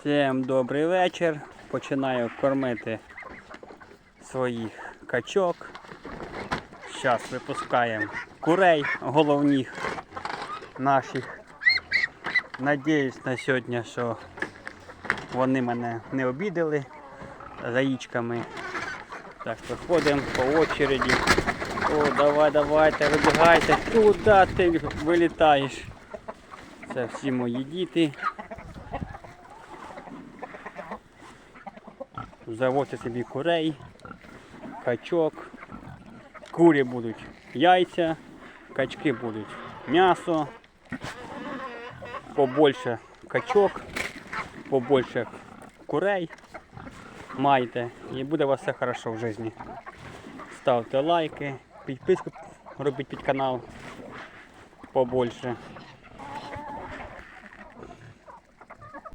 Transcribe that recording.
Всім добрий вечір. Починаю кормити своїх качок. Зараз випускаємо курей головних наших. Надіюсь на сьогодні, що вони мене не обідали яєчками. Так що ходимо по очереді. О, давай, давайте, вибігайте. Куди ти вилітаєш? Це всі мої діти. Заводьте собі курей, качок. Курі будуть яйця, качки будуть м'ясо, побольше качок, побольше курей майте і буде у вас все хорошо в житті. Ставте лайки, підписку робіть під канал побольше.